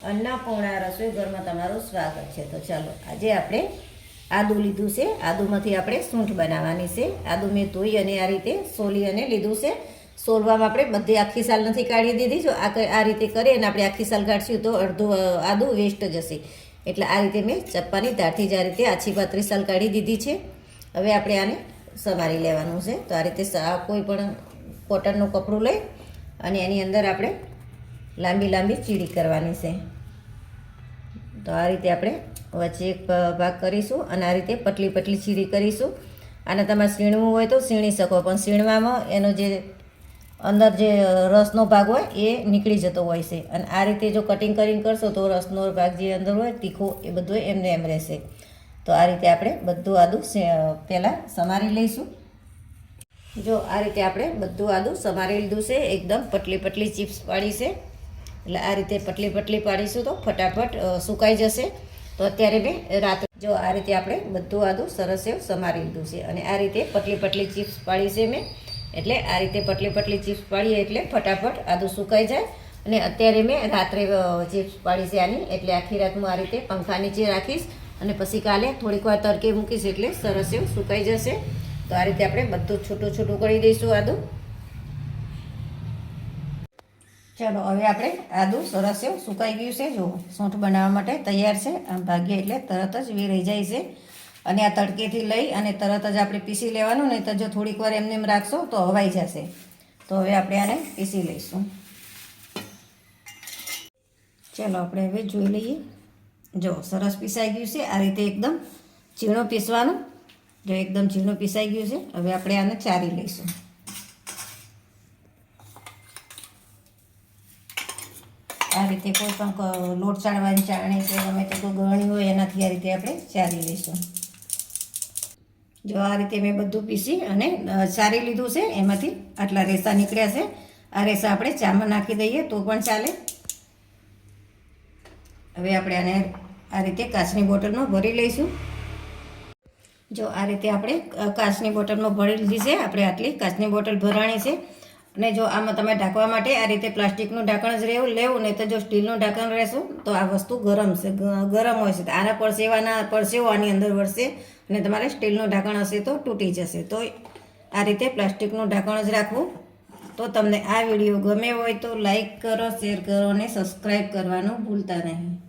અન્નપૂર્ણા રસોઈ ઘરમાં તમારું સ્વાગત છે. તો ચાલો, આજે આપણે આદુ લીધું છે. આદુમાંથી આપણે સૂંઠ બનાવવાની છે. આદુ મેં ધોઈ અને આ રીતે સોલી અને લીધું છે. સોલવામાં આપણે બધી આખી સાલ નથી કાઢી દીધી. જો આ આ રીતે કરીએ અને આપણે આખી સાલ કાઢશું તો અડધું આદું વેસ્ટ જશે એટલે આ રીતે મેં ચપ્પાની ધારથી જ આ રીતે આછી પાતળી સાલ કાઢી દીધી છે. હવે આપણે આને સમારી લેવાનું છે. તો આ રીતે કોઈ પણ કોટનનું કપડું લઈ અને એની અંદર આપણે લાંબી લાંબી ચીડી કરવાની છે. તો આ રીતે આપણે વચ્ચે એક ભાગ કરીશું અને આ રીતે પતલી પટલી ચીરી કરીશું. અને તમારે સીણવું હોય તો સીણી શકો, પણ સીણવામાં એનો જે અંદર જે રસનો ભાગ હોય એ નીકળી જતો હોય છે. અને આ રીતે જો કટિંગ કરીને કરશો તો રસનો ભાગ જે અંદર હોય, તીખો એ બધું એમને એમ રહેશે. તો આ રીતે આપણે બધું આદું પહેલાં સમારી લઈશું. જો આ રીતે આપણે બધું આદું સમારી લીધું છે, એકદમ પટલી પતલી ચિપ્સ પાડી છે. એટલે આ રીતે પટલી પટલી પાડીશું તો ફટાફટ સુકાઈ જશે. તો અત્યારે મેં રાત્રે, જો આ રીતે આપણે બધું આદું સરસ એવું સમારી લીધું છે. અને આ રીતે પતલી પટલી ચિપ્સ પાડી છે મેં. એટલે આ રીતે પતલી પટલી ચિપ્સ પાડીએ એટલે ફટાફટ આદું સુકાઈ જાય. અને અત્યારે મેં રાત્રે ચિપ્સ પાડી છે આની. એટલે આખી રાત હું આ રીતે પંખા નીચે રાખીશ. અને પછી કાલે થોડીક વાર તડકે મૂકીશ એટલે સરસ એવું સુકાઈ જશે. તો આ રીતે આપણે બધું છૂટું છૂટું કરી દઈશું આદું. ચાલો, હવે આપણે આદું સરસ એવું સુકાઈ ગયું છે. જો સૂંઠ બનાવવા માટે તૈયાર છે. આમ ભાગ્ય એટલે તરત જ વેરાઈ જાય છે. અને આ તડકેથી લઈ અને તરત જ આપણે પીસી લેવાનું નહીં તો જો થોડીક વાર એમને એમ રાખશો તો હવાઈ જશે. તો હવે આપણે આને પીસી લઈશું. ચાલો, આપણે હવે જોઈ લઈએ. જો, સરસ પીસાઈ ગયું છે. આ રીતે એકદમ ઝીણું પીસવાનું. જો, એકદમ ઝીણું પીસાઈ ગયું છે. હવે આપણે આને ચારી લઈશું. આ રીતે કોઈ પણ લોટ ચાળવાની ચાળણી કે ગમે તે કોઈ ગળણી હોય, એનાથી આ રીતે આપણે ચારી લઈશું. જો આ રીતે મેં બધું પીસી અને ચારી લીધું છે, એમાંથી આટલા રેસા નીકળ્યા છે. આ રેસા આપણે ચામાં નાખી દઈએ તો પણ ચાલે. હવે આપણે આને આ રીતે કાચની બોટલમાં ભરી લઈશું. જો આ રીતે આપણે કાચની બોટલમાં ભરી લીધી છે, આપણે આટલી કાચની બોટલ ભરાણી છે. અને જો આમાં તમે ઢાંકવા માટે આ રીતે પ્લાસ્ટિકનું ઢાંકણ જ રહેવું, લેવું, નહીં તો જો સ્ટીલનું ઢાંકણ રહેશું, તો આ વસ્તુ ગરમ છે ગરમ હોય છે. તો આના પરસેવાના, પરસેવો આની અંદર વળશે અને તમારે સ્ટીલનું ઢાંકણ હશે તો તૂટી જશે. તો આ રીતે પ્લાસ્ટિકનું ઢાંકણ જ રાખવું. તો તમને આ વીડિયો ગમે હોય તો લાઈક કરો, શેર કરો અને સબસ્ક્રાઈબ કરવાનું ભૂલતા નહીં.